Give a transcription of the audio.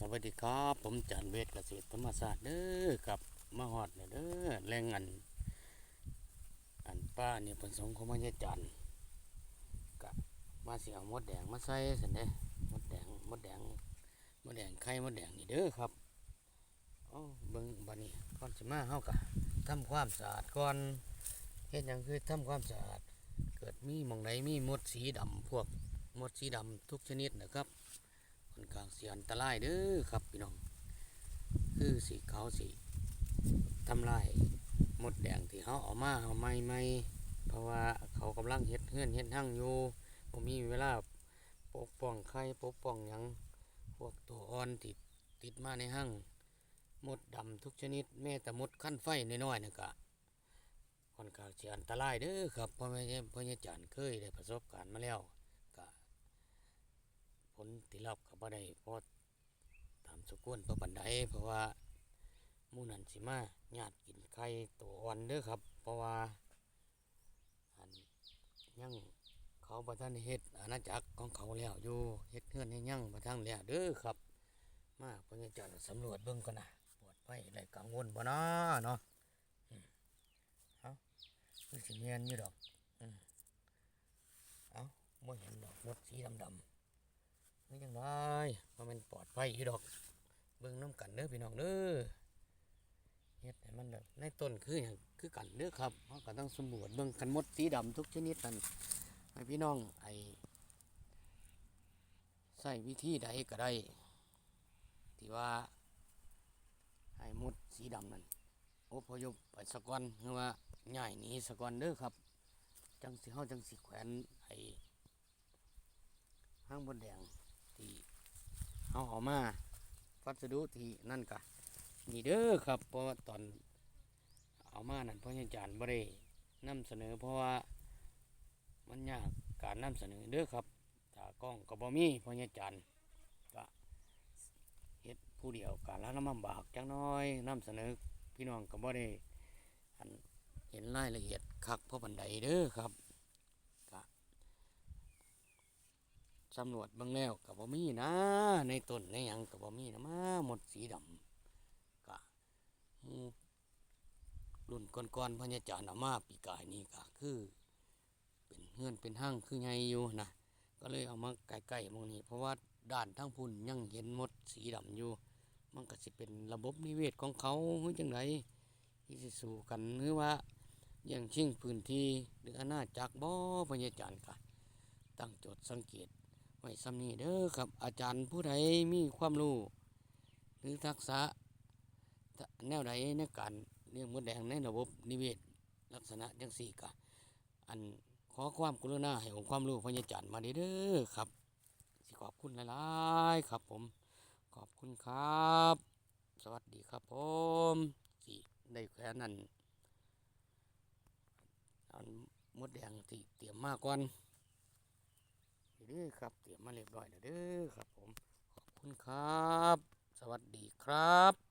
สวัสดีครับ ผมจันเวทเกษตรธรรมศาสตร์เด้อกับมาฮอดเนี่ยเด้อแรงอันอันป้าเนี่ยผสมของมันยจันกะมาเสียมดแดงมาใส่สันเด้มดแดงมดแดงมดแดงไข่มดแดงนี่เด้อครับเอ้เบิ่งบัดนี้ก่อนสิมาเฮากะทำความสะอาดก่อนเฮ็ดหยังคือทำความสะอาดเกิดมีมองใดมีมดสีดำพวกมดสีดำทุกชนิดนะครับ ค่อนข้างเสียอันตรายเด้อครับพี่น้อง คือสีขาวสีทำลายหมดแดงที่เขาเอามาเอาไม่ไม่เพราะว่าเขากำลังเฮ็ดเฮือนเฮ็ดหั่งอยู่ผมมีเวลาปกป้องไข่ปกป้องหยังพวกตัวอ่อนติดติดมาในหั่งหมดดำทุกชนิดแม้แต่มดขั้นไฟน้อยๆนี่ก็ค่อนข้างเสียอันตรายเด้อครับเพราะไม่ใช่เพราะยจารย์เคยได้ประสบการณ์มาแล้ว ผลที่รับก็บ่ได้เพราะตามสกุลเพราะปันไดเพราะว่ามูนันสิมาญาติกินไข่ตัวอ่อนเด้อครับ เพราะว่าอันยังเขาประทานเฮ็ดอาณาจักรของเขาแล้วอยู่เฮ็ดเฮือนให้ยังประทังแล้วเด้อครับ มาเพิ่นจะสำรวจเบิ่งก่อนนะปวดไฟได้กังวลบ่เนาะเนาะเอาคือสิเนียนอยู่ดอกอืมเอาบ่เห็นดอกมดสีดำๆ นี่จังไดว่ามันปลอดภัยอยู่ดอก เบิ่งน้ำกันเด้อพี่น้องเด้อเฮ็ดให้มันแบบในต้นคือหยังคือกันเด้อครับเพราะก็ต้องสำรวจเบิ่งกันมดสีดำทุกชนิดนั่นให้พี่น้องไอใส่วิธีใดก็ได้ที่ว่าให้มดสีดำนั่นอพยพไปสะก่อนหรือว่าย้ายหนีสะก่อนเด้อครับ จังสิเฮาจังสิแขวนไอ้ห้างบนแดง ที่เอาออกมาวัสดุที่นั่นกะนี่เด้อครับ เพราะว่าตอนเอามานั่นพ่ออาจารย์บ่ได้นำเสนอ เพราะว่ามันยากการนำเสนอเด้อครับถ้ากล้องก็บ่มีพ่ออาจารย์ก็เฮ็ดผู้เดียวการละน้ำลำบากจังน้อยนำเสนอพี่น้องก็บ่ได้อันเห็นรายละเอียดคักเพราะบันไดเด้อครับ สำรวจบิ่งแล้วกับบ่มีนะ ในต้นในยังกับบ่มีนะมาหมดสีดำกะมูรุ่นก่อนๆพญาจารย์เอามาปีกายนี้ก็คือ เป็นเฮือนเป็นห้างคือไงอยู่นะก็เลยเอามาใกล้ๆมองนี้ เพราะว่าด้านทั้งพุ่นยังเห็นหมดสีดำอยู่ มันก็สิเป็นระบบนิเวศของเขาหรือจังไดที่สิสู่กันหรือว่าอย่างชิงพื้นที่หรืออาณาจักรบ่พญาจารย์กะตั้งโจทย์สังเกต ว้สำนีเด้อครับ อาจารย์ผู้ใดมีความรู้ หรือทักษะแนวใดในการเลี้ยงมดแดงในระบบนิเวศ ลักษณะจังสี่กะอันขอความกรุณาให้องค์ความรู้พญาจารย์มาเด้อครับสิขอบคุณหลายๆครับผมขอบคุณครับ สวัสดีครับผมสิได้แค่นั้นอันมดแดงที่เตรียมมาก่อน เด้อครับ เตรียมมาเรียบร้อยแล้วเด้อครับผม ขอบคุณครับ สวัสดีครับ